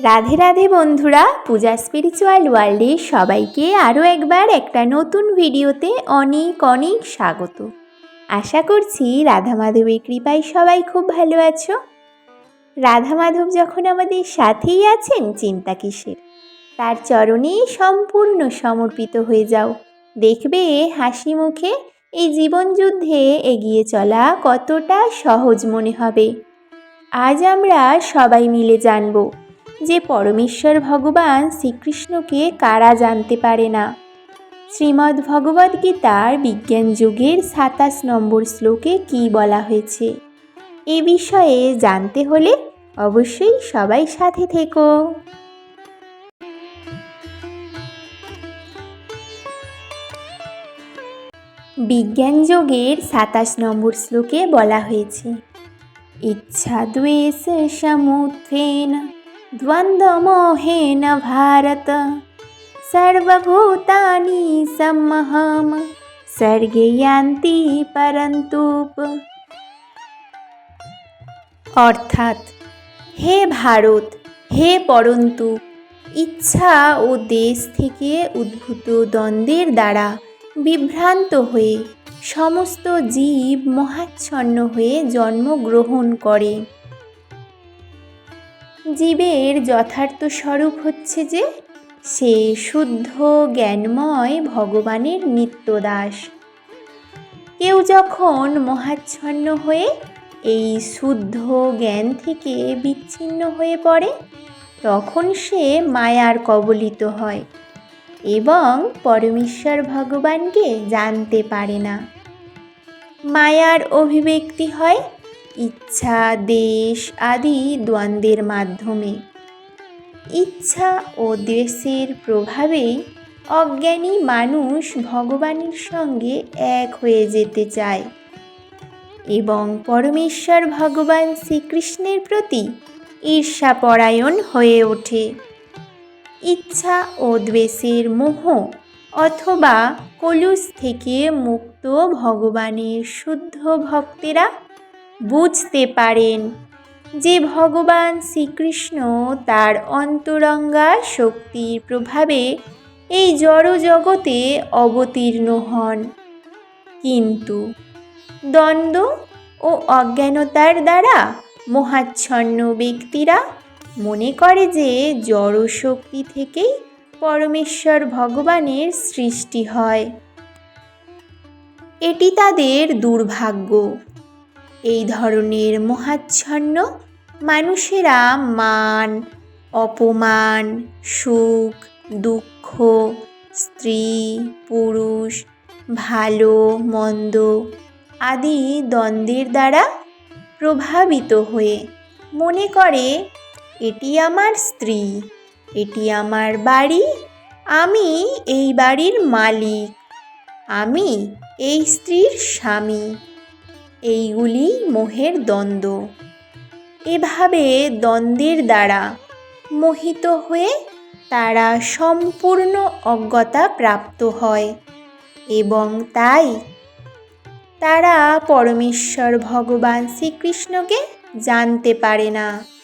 রাধে রাধে বন্ধুরা পূজা স্পিরিচুয়াল ওয়ার্ল্ডে সবাইকে আরও একবার একটা নতুন ভিডিওতে অনেক অনেক স্বাগত। আশা করছি রাধা মাধবের কৃপায় সবাই খুব ভালো আছো। রাধা মাধব যখন আমাদের সাথেই আছেন চিন্তা কিসের? তার চরণে সম্পূর্ণ সমর্পিত হয়ে যাও। দেখবে হাসি মুখে এই জীবনযুদ্ধে এগিয়ে চলা কতটা সহজ মনে হবে। আজ আমরা সবাই মিলে জানব যে পরমেশ্বর ভগবান শ্রীকৃষ্ণকে কারা জানতে পারে না। শ্রীমদ্ ভগবদ্গীতার বিজ্ঞান যুগের সাতাশ নম্বর শ্লোকে কি বলা হয়েছে? এ বিষয়ে জানতে হলে অবশ্যই সবাই সাথে থেকো। বিজ্ঞান যোগের সাতাশ নম্বর শ্লোকে বলা হয়েছে, ইচ্ছা দ্বেষ সমুত্থেন। দ্বন্দ্বমোহেন ভারত সর্বভূতানি সম্মহম স্বর্গে ইয়ান্তি পরন্তুপ অর্থাৎ হে ভারত হে পরন্তু ইচ্ছা ও দেশ থেকে উদ্ভূত দ্বন্দ্বের দ্বারা বিভ্রান্ত হয়ে সমস্ত জীব মহাচ্ছন্ন হয়ে জন্মগ্রহণ করে। জীবের যথার্থ স্বরূপ হচ্ছে যে সে শুদ্ধ, জ্ঞানময় ভগবানের নিত্যদাস। কেউ যখন মহাচ্ছন্ন হয়ে এই শুদ্ধ জ্ঞান থেকে বিচ্ছিন্ন হয়ে পড়ে, তখন সে মায়ার কবলিত হয় এবং পরমেশ্বর ভগবানকে জানতে পারে না। মায়ার অভিব্যক্তি হয় ইচ্ছা, দেশ আদি দ্বন্দ্বের মাধ্যমে। ইচ্ছা ও দেশের প্রভাবেই অজ্ঞানী মানুষ ভগবানের সঙ্গে এক হয়ে যেতে চায় এবং পরমেশ্বর ভগবান শ্রীকৃষ্ণের প্রতি ঈর্ষাপরায়ণ হয়ে ওঠে। ইচ্ছা ও দ্বেষের মোহ অথবা কলুষ থেকে মুক্ত ভগবানের শুদ্ধ ভক্তেরা বুঝতে পারেন যে ভগবান শ্রীকৃষ্ণ তার অন্তরঙ্গা শক্তির প্রভাবে এই জড় জগতে অবতীর্ণ হন। কিন্তু দ্বন্দ্ব ও অজ্ঞানতার দ্বারা মহাচ্ছন্ন ব্যক্তিরা মনে করে যে জড় শক্তি থেকেই পরমেশ্বর ভগবানের সৃষ্টি হয়। এটি তাদের দুর্ভাগ্য। এই ধরনের মহাচ্ছন্ন মানুষেরা মান, অপমান, সুখ, দুঃখ, স্ত্রী, পুরুষ, ভালো, মন্দ আদি দ্বন্দ্বের দ্বারা প্রভাবিত হয়ে মনে করে, এটি আমার স্ত্রী, এটি আমার বাড়ি, আমি এই বাড়ির মালিক, আমি এই স্ত্রীর স্বামী। এইগুলি মোহের দ্বন্দ্ব। এভাবে দ্বন্দ্বের দ্বারা মোহিত হয়ে তারা সম্পূর্ণ অজ্ঞতা প্রাপ্ত হয় এবং তাই তারা পরমেশ্বর ভগবান শ্রীকৃষ্ণকে জানতে পারে না।